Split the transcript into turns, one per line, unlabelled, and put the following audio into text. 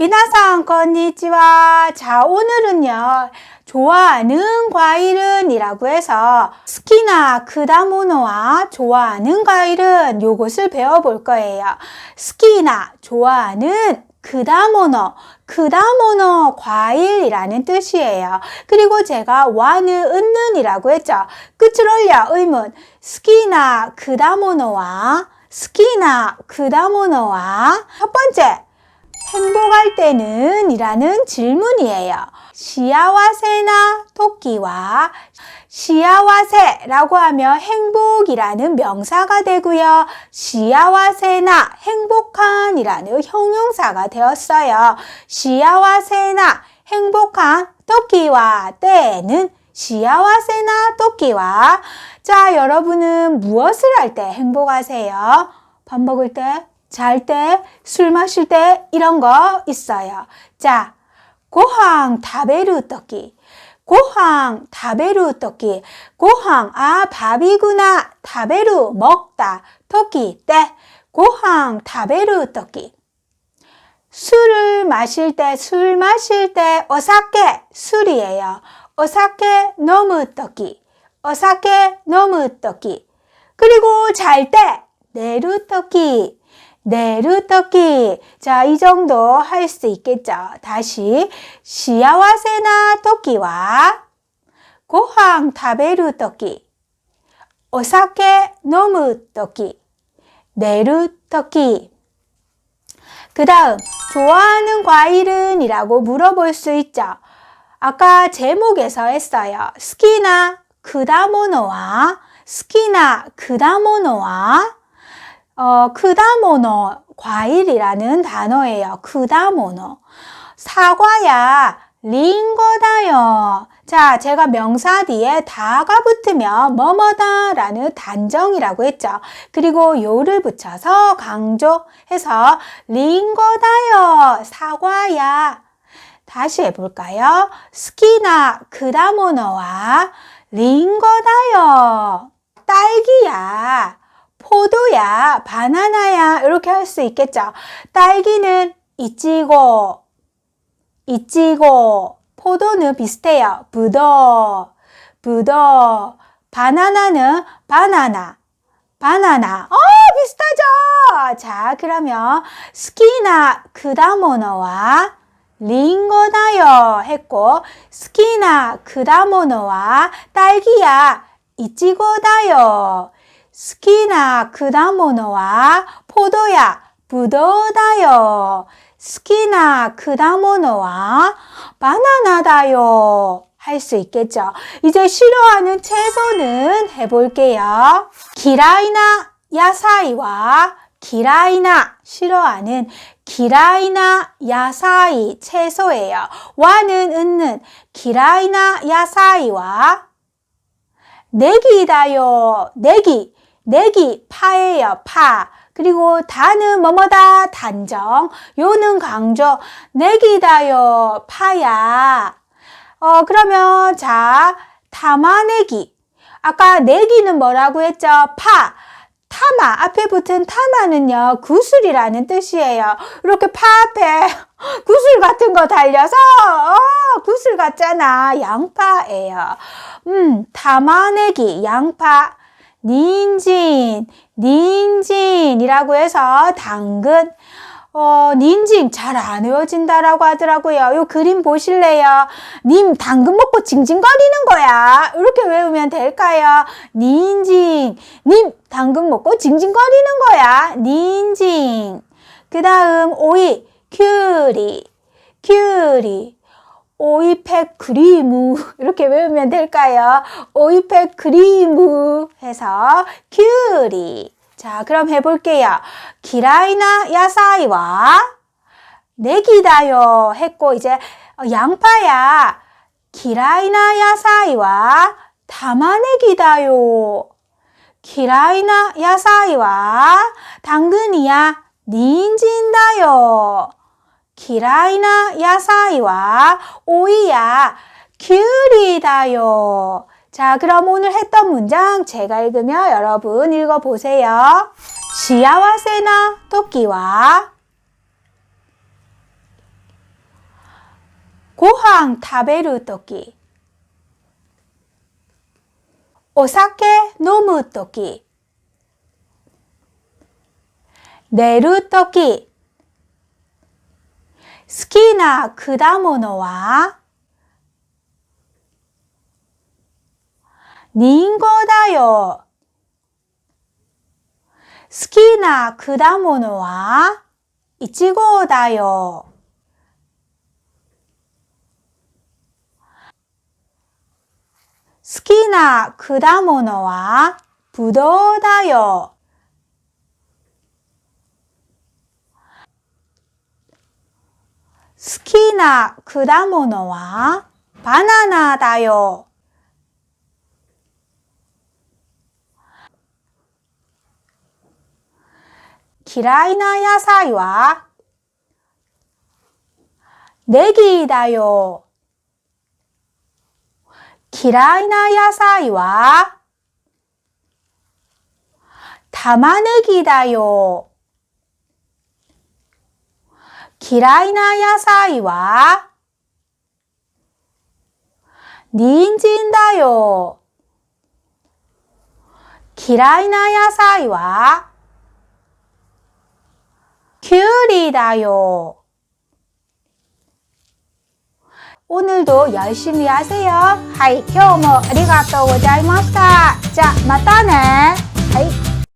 미나상 건니치와 자 오늘은요 좋아하는 과일은 이라고 해서 스키나 크다모노와 좋아하는 과일은 요것을 배워볼 거예요. 스키나 좋아하는 크다모노 크다모노 과일이라는 뜻이에요. 그리고 제가 와는 은는이라고 했죠. 끝을 올려 의문. 스키나 크다모노와 스키나 크다모노와. 첫 번째 행복할 때는 이라는 질문이에요. 시아와세나 토끼와 시아와세라고 하면 행복이라는 명사가 되고요. 시아와세나 행복한이라는 형용사가 되었어요. 시아와세나 행복한 토끼와 때는 시아와세나 토끼와 자 여러분은 무엇을 할 때 행복하세요? 밥 먹을 때? 잘 때, 술 마실 때 이런 거 있어요. 자, 고항 타베루 떡기. 고항 타베루 떡기. 고항 아 밥이구나. 타베루 먹다. 떡기 때. 고항 타베루 떡기. 술을 마실 때, 술 마실 때, 어사케 술이에요. 어사케 너무 떡기. 어사케 너무 떡기. 그리고 잘 때, 내루 떡기. 네루토끼. 자, 이 정도 할 수 있겠죠. 다시 시아와세나 토끼와 고항 타베루 토끼. 오사케 노무 토끼. 네루 토끼. 그 다음 좋아하는 과일은? 이라고 물어볼 수 있죠. 아까 제목에서 했어요. 스키나 크다모노와 스키나 크다모노와 어, 크다모노 과일이라는 단어예요. 크다모노 사과야 링거다요. 자, 제가 명사 뒤에 다가 붙으면 뭐뭐다 라는 단정이라고 했죠. 그리고 요를 붙여서 강조해서 링거다요. 사과야. 다시 해볼까요? 스키나 크다모노와 링거다요. 딸기야. 포도야, 바나나야 이렇게 할 수 있겠죠. 딸기는 이치고, 이치고, 포도는 비슷해요. 부더, 부더, 바나나는 바나나, 바나나. 어, 비슷하죠? 자, 그러면 스키나 크다모노와 링거다요 했고 스키나 크다모노와 딸기야 이치고다요. 스키나 크다모노와 포도야 부도다요. 스키나 크다모노와 바나나다요. 할 수 있겠죠. 이제 싫어하는 채소는 해볼게요. 기라이나 야사이와 기라이나 싫어하는 기라이나 야사이 채소예요. 와는 은는 기라이나 야사이와 내기다요. 내기. 내기 파예요. 파. 그리고 다는 뭐뭐다 단정. 요는 강조. 내기다요. 파야. 어 그러면 자 타마내기. 아까 내기는 뭐라고 했죠? 파. 타마 앞에 붙은 타마는요 구슬이라는 뜻이에요. 이렇게 파 앞에 구슬 같은 거 달려서 어, 구슬 같잖아. 양파예요. 음 타마내기 양파. 닌진, 닌진이라고 해서 당근, 어, 닌진 잘안 외워진다라고 하더라고요. 요 그림 보실래요? 님 당근 먹고 징징거리는 거야. 이렇게 외우면 될까요? 닌진, 님 당근 먹고 징징거리는 거야. 닌진. 그 다음 오이, 큐리, 큐리. 오이팩 크리무. 이렇게 외우면 될까요? 오이팩 크리무 해서 큐리. 자 그럼 해볼게요. 기라이나 야사이와 내기다요 했고 이제 양파야. 기라이나 야사이와 담아내기다요. 기라이나 야사이와 당근이야. 닌진다요 기라이나 야사이와 오이야 귤이다요. 자, 그럼 오늘 했던 문장 제가 읽으며 여러분 읽어보세요. 시아와세나 토끼와 고항 타베르 토끼. 오사케 노무 토끼. 내루 토끼. 好きな果物は？リンゴだよ。好きな果物は？イチゴだよ。好きな果物は？ぶどうだよ。好きな果物はバナナだよ。嫌いな野菜はネギだよ。嫌いな野菜は玉ねぎだよ。嫌いな野菜は人参だよ。嫌いな野菜はきゅうりだよ. 오늘도 열심히 하세요. 하이, 今日もありがとうございました. 자, またね. 하이.